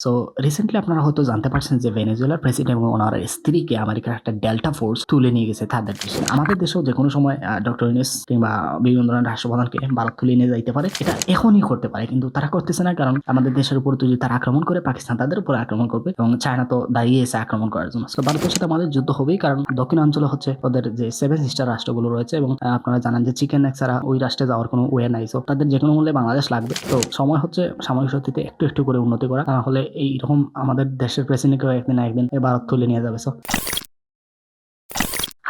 So recently আপনারা হয়তো জানতে পারছেন যে ভেনেজুয়েলার প্রেসিডেন্ট এবং ওনার স্ত্রীকে আমেরিকার একটা ডেল্টা ফোর্স তুলে নিয়ে গেছে, তাদের দেশে। আমাদের দেশেও যে কোনো সময় ডক্টর ইউনিস কিংবা বিভিন্ন ধরনের রাষ্ট্রপ্রধানকে ভারত তুলে নিয়ে যাইতে পারে, এটা এখনই করতে পারে। কিন্তু তারা করতেছে না, কারণ আমাদের দেশের উপর যদি তারা আক্রমণ করে, পাকিস্তান তাদের উপর আক্রমণ করবে এবং চায়না তো দাঁড়িয়ে এসে আক্রমণ করার জন্য। তো ভারতের সাথে আমাদের যুদ্ধ হবেই, কারণ দক্ষিণাঞ্চলে হচ্ছে ওদের যে সেভেন সিস্টার রাষ্ট্রগুলো রয়েছে এবং আপনারা জানেন যে চিকেন নেক ছাড়া ওই রাষ্ট্রে যাওয়ার কোনো ওয়ে নাই। সো তাদের যে কোনো মূল্যে বাংলাদেশ লাগবে। তো, সময় হচ্ছে সামরিক শক্তিতে একটু একটু করে উন্নতি করা, তাহলে এইরকম আমাদের দেশের প্রেসিডেন্টকেও একদিন একদিন ভারত তুলে নিয়ে যাবে সো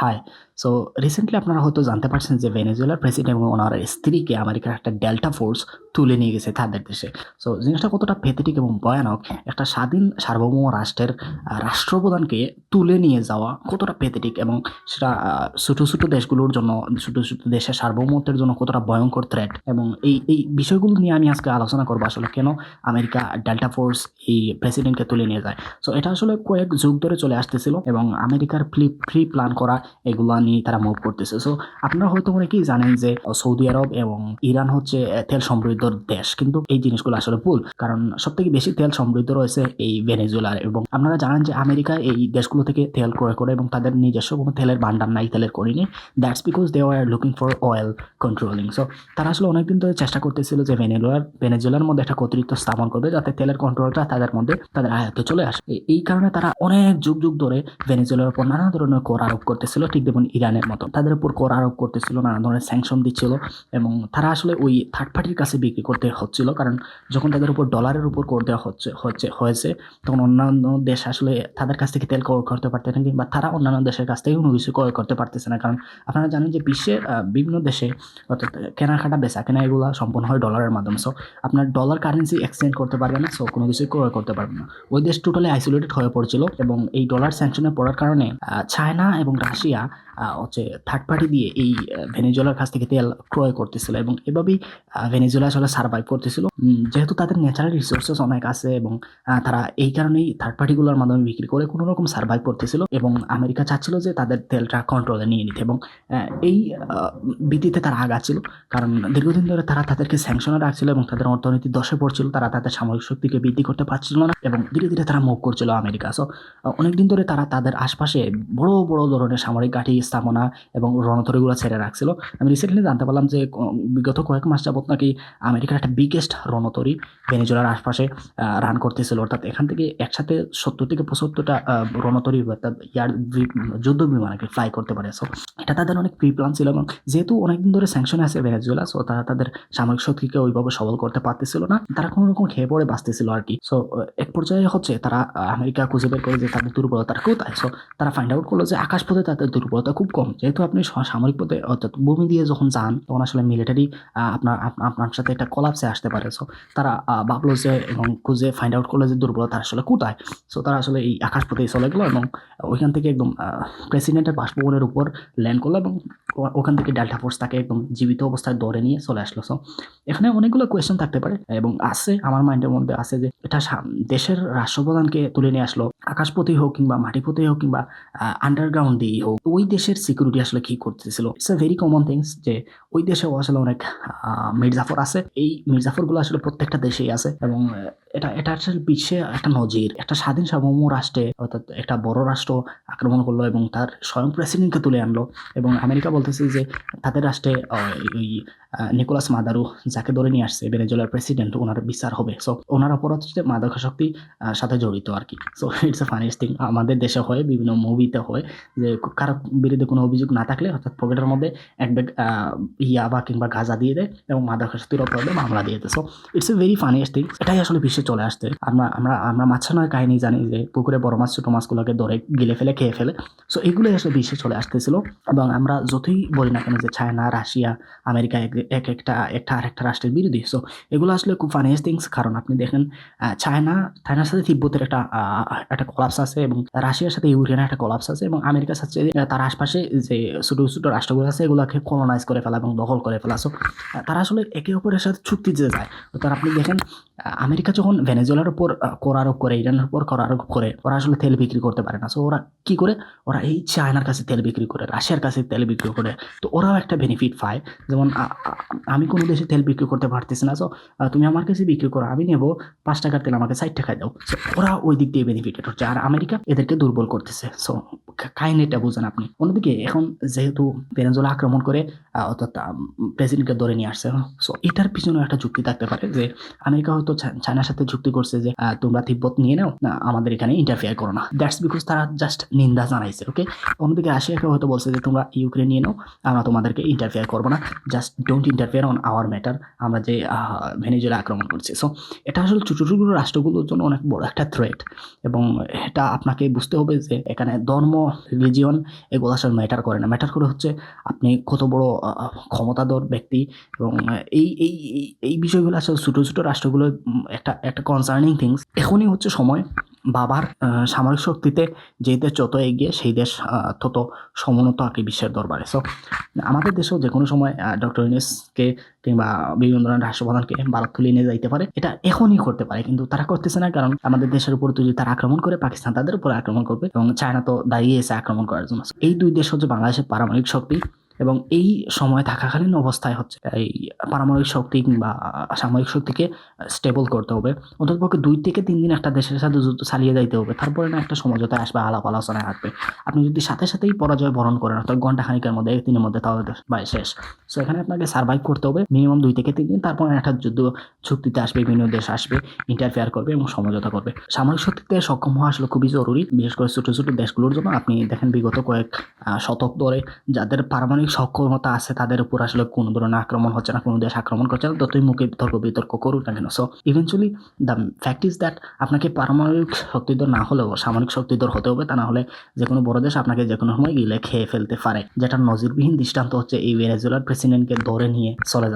হাই সো রিসেন্টলি আপনারা হয়তো জানতে পারছেন যে ভেনেজুয়েলার প্রেসিডেন্ট এবং ওনার স্ত্রীকে আমেরিকার একটা ডেল্টা ফোর্স তুলে নিয়ে গেছে তাদের দেশে। সো জিনিসটা কতটা প্যাথেটিক এবং ভয়ানক, একটা স্বাধীন সার্বভৌম রাষ্ট্রের রাষ্ট্রপ্রধানকে তুলে নিয়ে যাওয়া কতটা প্যাথেটিক এবং সেটা ছোটো ছোটো দেশগুলোর জন্য, ছোটো ছোটো দেশের সার্বভৌমত্বের জন্য কতটা ভয়ঙ্কর থ্রেট এবং এই এই বিষয়গুলো নিয়ে আমি আজকে আলোচনা করব আসলে কেন আমেরিকা ডেল্টা ফোর্স এই প্রেসিডেন্টকে তুলে নিয়ে যায়। সো এটা আসলে কয়েক যুগ ধরে চলে আসতেছিল এবং আমেরিকার প্রি ফ্রি প্ল্যান করা এগুলো নিয়ে তারা মুভ করতেছে। সো আপনারা হয়তো অনেকেই জানেন যে সৌদি আরব এবং ইরান হচ্ছে তেল সমৃদ্ধ দেশ। কিন্তু এই জিনিসগুলো আসলে ভুল। কারণ সব থেকে বেশি তেল সমৃদ্ধ রয়েছে এই ভেনেজুয়েলার। এবং আপনারা জানেন যে, আমেরিকা এই দেশগুলো থেকে তেল ক্রয় করে এবং তাদের নিজস্ব কোনো তেলের ভান্ডার নাই, তেলের করিনি that's because they are looking for oil controlling so তারা আসলে অনেকদিন ধরে চেষ্টা করতেছিল যে, ভেনেজুয়েলার ভেনেজুয়েলার মধ্যে একটা কর্তৃত্ব স্থাপন করবে যাতে তেলের কন্ট্রোলটা তাদের মধ্যে, তাদের আয়ত্তে চলে আসে। এই কারণে তারা অনেক যুগ যুগ ধরে ভেনেজুয়েলার উপর নানা ধরনের কর আরোপ করতেছিল ঠিক যেমন ইরানের মতো। তাদের উপর কর আরোপ করতেছিল, নানা ধরনের স্যাংশন দিচ্ছিল এবং তারা আসলে ওই থার্ড পার্টির কাছে বিক্রি করতে হচ্ছিল কারণ যখন তাদের উপর ডলারের উপর কর দেওয়া হচ্ছে হচ্ছে, হয়েছে, তখন অন্যান্য দেশ আসলে তাদের কাছ থেকে তেল ক্রয় করতে পারতেন না কিংবা তারা অন্যান্য দেশের কাছ থেকে কোনো কিছু ক্রয় করতে পারতেছে না। কারণ আপনারা জানেন যে বিশ্বের বিভিন্ন দেশে অর্থাৎ কেনাকাটা বেচা কেনা এগুলো সম্পন্ন হয় ডলারের মাধ্যমে। সো আপনার ডলার কারেন্সি এক্সচেঞ্জ করতে পারবেন না সো কোনো কিছু ক্রয় করতে পারবেন না। ওই দেশ টোটালি আইসোলেটেড হয়ে পড়ছিল এবং এই ডলার স্যাংশনে পড়ার কারণে চায়না এবং রাশিয়া আহ, হচ্ছে থার্ড পার্টি দিয়ে এই ভেনেজুয়েলার কাছ থেকে তেল ক্রয় করতেছিল এবং এভাবেই ভেনেজুয়েলা আসলে সার্ভাইভ করতেছিল। যেহেতু তাদের ন্যাচারাল রিসোর্সেস অনেক আছে এবং তারা এই কারণেই থার্ড পার্টিগুলোর মাধ্যমে বিক্রি করে কোনো রকম সার্ভাইভ করতেছিল এবং আমেরিকা চাচ্ছিল যে তাদের তেলটা কন্ট্রোলে নিয়ে নিতে এবং এই ভিত্তিতে তারা আগাচ্ছিল। কারণ দীর্ঘদিন ধরে তারা তাদেরকে স্যাংশনে রাখছিল এবং তাদের অর্থনীতি দশে পড়ছিল তারা তাদের সামরিক শক্তিকে বৃদ্ধি করতে পারছিল না এবং ধীরে ধীরে তারা মুভ করছিল আমেরিকা। সো অনেকদিন ধরে তারা তাদের আশপাশে বড় বড় ধরনের সামরিক ঘাঁটি, স্থাপনা এবং রণতরীগুলো ছেড়ে রাখছিল। আমি রিসেন্টলি জানতে পারলাম যে বিগত কয়েক মাস যাবত নাকি আমেরিকার একটা বিগেস্ট রণতরী ভেনেজুয়েলার আশপাশে রান করতেছিল। অর্থাৎ এখান থেকে একসাথে সত্তর থেকে পঁচাত্তরটা রণতরী অর্থাৎ ইয়ার যুদ্ধ বিমানকে ফ্লাই করতে পারে। সো এটা তাদের অনেক প্রি প্ল্যান ছিল এবং যেহেতু অনেকদিন ধরে স্যাংশনে আছে ভেনেজুয়েলা সো তারা তাদের সামরিক শক্তিকে ওইভাবে সবল করতে পারতেছিল না। তারা কোনো রকম খেয়ে পড়ে বাঁচতেছিল আর কি। সো এক পর্যায়ে হচ্ছে তারা আমেরিকা খুঁজে বের করে যে তাদের দুর্বলতা কোথায়? সো তারা ফাইন্ড আউট করল যে আকাশপথে তাদের দুর্বলতা খুব কম। যেহেতু আপনি সামরিক পথে অর্থাৎ ভূমি দিয়ে যখন যান, তখন আসলে মিলিটারি আপনার, আপ- আপনার সাথে একটা কলাপসে আসতে পারে। সো তারা ভাবলো যে, এবং খুঁজে ফাইন্ড আউট করল যে দুর্বলতা আসলে কোথায়। সো তারা আসলে এই আকাশপথেই চলে গেলো এবং ওইখান থেকে একদম প্রেসিডেন্টের বাসভবনের উপর ল্যান্ড করল এবং ওখান থেকে ডেল্টা ফোর্স তাকে একদম জীবিত অবস্থায় ধরে নিয়ে চলে আসলো। সো এখানে অনেকগুলো কোয়েশ্চেন থাকতে পারে এবং আছে, আমার মাইন্ডের মধ্যে আছে যে, এটা দেশের রাষ্ট্রপ্রধানকে তুলে নিয়ে আসলো, আকাশপথেই হোক কিংবা মাটিপথেই হোক কিংবা আন্ডারগ্রাউন্ড দিয়েই হোক ওই দেশের সিকিউরিটি আসলে কি করতেছিল? It's a very common things যে, ওই দেশেও আসলে অনেক মির্জাফর আছে। এই মির্জাফরগুলো আসলে প্রত্যেকটা দেশেই আছে এবং এটা এটা আসলে বিশ্বে একটা নজির, একটা স্বাধীন সার্বভৌম রাষ্ট্রে অর্থাৎ একটা বড় রাষ্ট্র আক্রমণ করল এবং তার স্বয়ং প্রেসিডেন্টকে তুলে আনলো এবং আমেরিকা বলতেছে যে তাদের রাষ্ট্রে ওই নিকোলাস মাদারু যাকে ধরে নিয়ে আসছে ভেনেজুয়েলার প্রেসিডেন্ট, ওনার বিচার হবে। সো ওনার অপরাধ হচ্ছে মাদকাসক্তি সাথে জড়িত আর কি। So it's a funniest thing আমাদের দেশে হয়, বিভিন্ন মুভিতে হয় যে, কারও বিরুদ্ধে কোনো অভিযোগ না থাকলে অর্থাৎ পকেটের মধ্যে এক ব্যাগ ইয়াবা কিংবা গাঁজা দিয়ে দেয় এবং মাদকাসক্তির অপরাধে মামলা দিয়ে দেয়। So it's a very funniest thing এটাই আসলে বিশ্বে চলে আসছে। আমরা আমরা আমরা মাছানোর কাহিনী জানি যে, পুকুরে বড় মাছ, ছোটো মাছগুলোকে ধরে গিলে ফেলে, খেয়ে ফেলে। সো এগুলোই আসলে বিশ্বে চলে আসতেছিল এবং আমরা যতই বলি না কেন যে, চায়না, রাশিয়া, আমেরিকা এক একটা একটা আর একটা রাষ্ট্রের বিরোধী। সো এগুলো আসলে খুব ফানিয়েস্ট থিংস কারণ আপনি দেখেন চায়না চায়নার সাথে তিব্বতের একটা একটা কলাপস আছে এবং রাশিয়ার সাথে ইউক্রেনের একটা কলাপস আছে এবং আমেরিকার সাথে তার আশপাশে যে ছোটো ছোটো রাষ্ট্রগুলো আছে, এগুলোকে কলোনাইজ করে ফেলা এবং দখল করে ফেলা। সো তারা আসলে একে অপরের সাথে চুক্তি দিতে যায়। তার, আপনি দেখেন আমেরিকা যখন ভেনেজুয়েলার উপর কর আরোপ করে, ইরানের উপর কর আরোপ করে, ওরা আসলে তেল বিক্রি করতে পারে না। সো ওরা কি করে? ওরা এই চায়নার কাছে তেল বিক্রি করে, রাশিয়ার কাছে তেল বিক্রি করে। তো ওরাও একটা বেনিফিট পায়। যেমন আমি কোনো দেশে তেল বিক্রি করতে পারতেছি না সো তুমি আমার কাছে বিক্রি করো, আমি নেব পাঁচ টাকার তেল আমাকে ষাট টাকায় দাও। সো ওরা ওই দিক দিয়ে বেনিফিটেড হচ্ছে আর আমেরিকা এদেরকে দুর্বল করতেছে। সো কাহিনিটা বুঝেন আপনি। অন্যদিকে এখন যেহেতু ভেনেজুয়েলা আক্রমণ করে অর্থাৎ প্রেসিডেন্টকে ধরে নিয়ে আসছে সো এটার পিছনে একটা যুক্তি থাকতে পারে যে, আমেরিকা হয়তো চায়নার সাথে চুক্তি করছে যে তোমরা তিব্বত নিয়ে নাও, না, আমাদের এখানে ইন্টারফেয়ার করো না। দ্যাটস বিকজ তারা জাস্ট নিন্দা জানাইছে ওকে অন্যদিকে রাশিয়াকে হয়তো বলছে যে, তোমরা ইউক্রেন নিয়ে নাও, আমরা তোমাদেরকে ইন্টারফেয়ার করব না। Just don't interfere on our matter আমরা যে ভেনেজুয়েলা আক্রমণ করছি। সো এটা আসলে ছোটো ছোটো রাষ্ট্রগুলোর জন্য অনেক বড় একটা থ্রেট এবং এটা আপনাকে বুঝতে হবে যে, এখানে ধর্ম রিলিজিয়ন এগুলো আসলে ম্যাটার করে না। ম্যাটার করে হচ্ছে আপনি কত বড় ক্ষমতাধর ব্যক্তি এবং এই, এই- এই বিষয়গুলো আসলে ছোটো ছোটো রাষ্ট্রগুলো একটা একটা কনসার্নিং থিংস এখনই হচ্ছে সময় বাবার সামরিক শক্তিতে যে দেশ যত এগিয়ে সেই দেশ তত সমুন্নত আর কি বিশ্বের দরবারে। সো আমাদের দেশেও যে কোনো সময় ডক্টর ইউনেসকে কিংবা বিভিন্ন ধরনের রাষ্ট্রপ্রধানকে ভারত তুলে নিয়ে যাইতে পারে। এটা এখনই করতে পারে, কিন্তু তারা করতেছে না, কারণ আমাদের দেশের উপর যদি তারা আক্রমণ করে, পাকিস্তান তাদের উপর আক্রমণ করবে এবং চায়না তো দাঁড়িয়ে এসে আক্রমণ করার জন্য। এই দুই দেশ হচ্ছে বাংলাদেশের পারমাণবিক শক্তি এবং এই সময় থাকাকালীন অবস্থায় হচ্ছে এই পারমাণবিক শক্তি কিংবা সামরিক শক্তিকে স্টেবল করতে হবে। অন্ততপক্ষে দুই থেকে তিন দিন একটা দেশের সাথে যুদ্ধ চালিয়ে যাইতে হবে। তারপরে না একটা সমঝোতায় আসবে, আলাপ আলোচনায় আসবে। আপনি যদি সাথে সাথেই পরাজয় বরণ করেন, অর্থাৎ ঘণ্টা খানিকের মধ্যে, এক দিনের মধ্যে, তাহলে ভাই শেষ। সো এখানে আপনাকে সার্ভাইভ করতে হবে মিনিমাম দুই থেকে তিন দিন। তারপর একটা যুদ্ধ চুক্তিতে আসবে, বিভিন্ন দেশ আসবে ইন্টারফেয়ার করবে এবং সমঝোতা করবে। সামরিক শক্তিতে সক্ষম হওয়া আসলে খুবই জরুরি। বিশেষ করে ছোটো ছোটো দেশগুলোর জন্য। আপনি দেখেন বিগত কয়েক শতক ধরে যাদের পারমাণবিক সক্ষমতা আছে তাদের উপর আসলে কোনো ধরনের আক্রমণ হচ্ছে না, কোনো দেশ আক্রমণ করছে না ততই মুখে বিতর্ক বিতর্ক করুক না কেন। So eventually the fact is that আপনাকে পারমাণবিক শক্তিধর না হলেও, সামরিক শক্তিধর হতে হবে, তা না হলে যে কোনো বড় দেশ আপনাকে যে কোনো সময় গিলে খেয়ে ফেলতে পারে, যেটা নজিরবিহীন দৃষ্টান্ত হচ্ছে এই ভেনেজুয়েলার প্রেসিডেন্টকে ধরে নিয়ে চলে